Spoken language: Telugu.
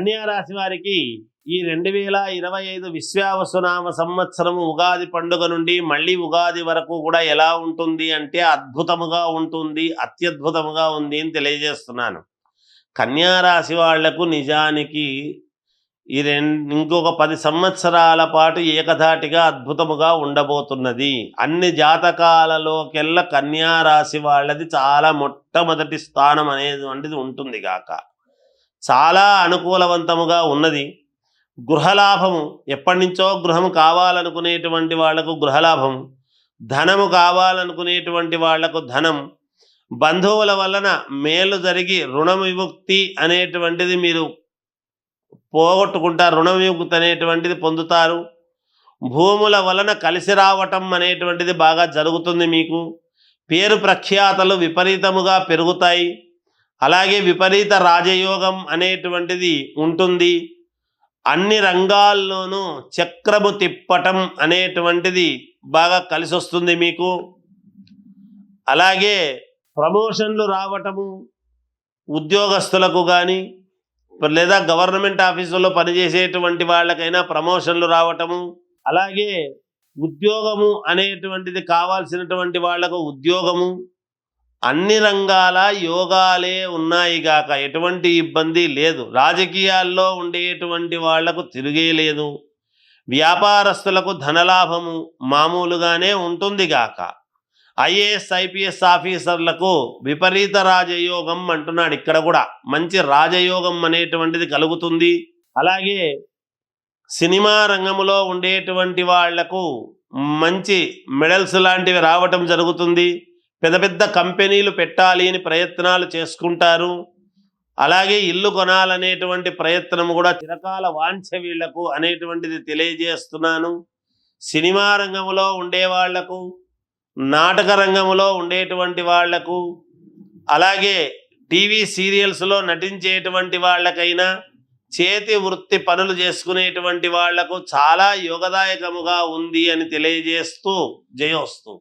కన్యారాశి వారికి ఈ రెండు వేల ఇరవై ఐదు విశ్వావసునామ సంవత్సరం ఉగాది పండుగ నుండి మళ్ళీ ఉగాది వరకు కూడా ఎలా ఉంటుంది అంటే అద్భుతముగా ఉంటుంది అత్యద్భుతముగా ఉంది అని తెలియజేస్తున్నాను. కన్యారాశి వాళ్ళకు నిజానికి ఈ రెండు ఇంకొక పది సంవత్సరాల పాటు ఏకధాటిగా అద్భుతముగా ఉండబోతున్నది. అన్ని జాతకాలలోకెల్లా కన్యారాశి వాళ్ళది చాలా మొట్టమొదటి స్థానం అనేటువంటిది ఉంటుంది గాక. చాలా అనుకూలవంతముగా ఉన్నది. గృహలాభము ఎప్పటి నుంచో గృహం కావాలనుకునేటువంటి వాళ్ళకు గృహలాభం ధనము కావాలనుకునేటువంటి వాళ్ళకు ధనం బంధువుల వలన మేలు జరిగి రుణ విముక్తి అనేటువంటిది మీరు పోగొట్టుకుంటారు రుణ విముక్తి అనేటువంటిది పొందుతారు. భూముల వలన కలిసి రావటం అనేటువంటిది బాగా జరుగుతుంది మీకు. పేరు ప్రఖ్యాతలు విపరీతముగా పెరుగుతాయి. అలాగే విపరీత రాజయోగం అనేటువంటిది ఉంటుంది. అన్ని రంగాల్లోనూ చక్రము తిప్పటం అనేటువంటిది బాగా కలిసి వస్తుంది మీకు. అలాగే ప్రమోషన్లు రావటము ఉద్యోగస్తులకు కానీ లేదా గవర్నమెంట్ ఆఫీసుల్లో పనిచేసేటువంటి వాళ్ళకైనా ప్రమోషన్లు రావటము అలాగే ఉద్యోగము అనేటువంటిది కావాల్సినటువంటి వాళ్ళకు ఉద్యోగము అన్ని రంగాల యోగాలే ఉన్నాయి గాక. ఎటువంటి ఇబ్బంది లేదు. రాజకీయాల్లో ఉండేటువంటి వాళ్ళకు తిరిగే లేదు. వ్యాపారస్తులకు ధనలాభము మామూలుగానే ఉంటుంది గాక. ఐఏఎస్ ఐపీఎస్ ఆఫీసర్లకు విపరీత రాజయోగం అంటున్నాడు ఇక్కడ కూడా. మంచి రాజయోగం అనేటువంటిది కలుగుతుంది. అలాగే సినిమా రంగంలో ఉండేటువంటి వాళ్ళకు మంచి మెడల్స్ లాంటివి రావటం జరుగుతుంది. పెద్ద పెద్ద కంపెనీలు పెట్టాలి అని ప్రయత్నాలు చేసుకుంటారు. అలాగే ఇల్లు కొనాలనేటువంటి ప్రయత్నం కూడా చిరకాల వాంఛ వీళ్ళకు అనేటువంటిది తెలియజేస్తున్నాను. సినిమా రంగంలో ఉండేవాళ్ళకు నాటక రంగంలో ఉండేటువంటి వాళ్ళకు అలాగే టీవీ సీరియల్స్లో నటించేటువంటి వాళ్ళకైనా చేతి వృత్తి పనులు చేసుకునేటువంటి వాళ్ళకు చాలా యోగదాయకముగా ఉంది అని తెలియజేస్తూ జయోస్తూ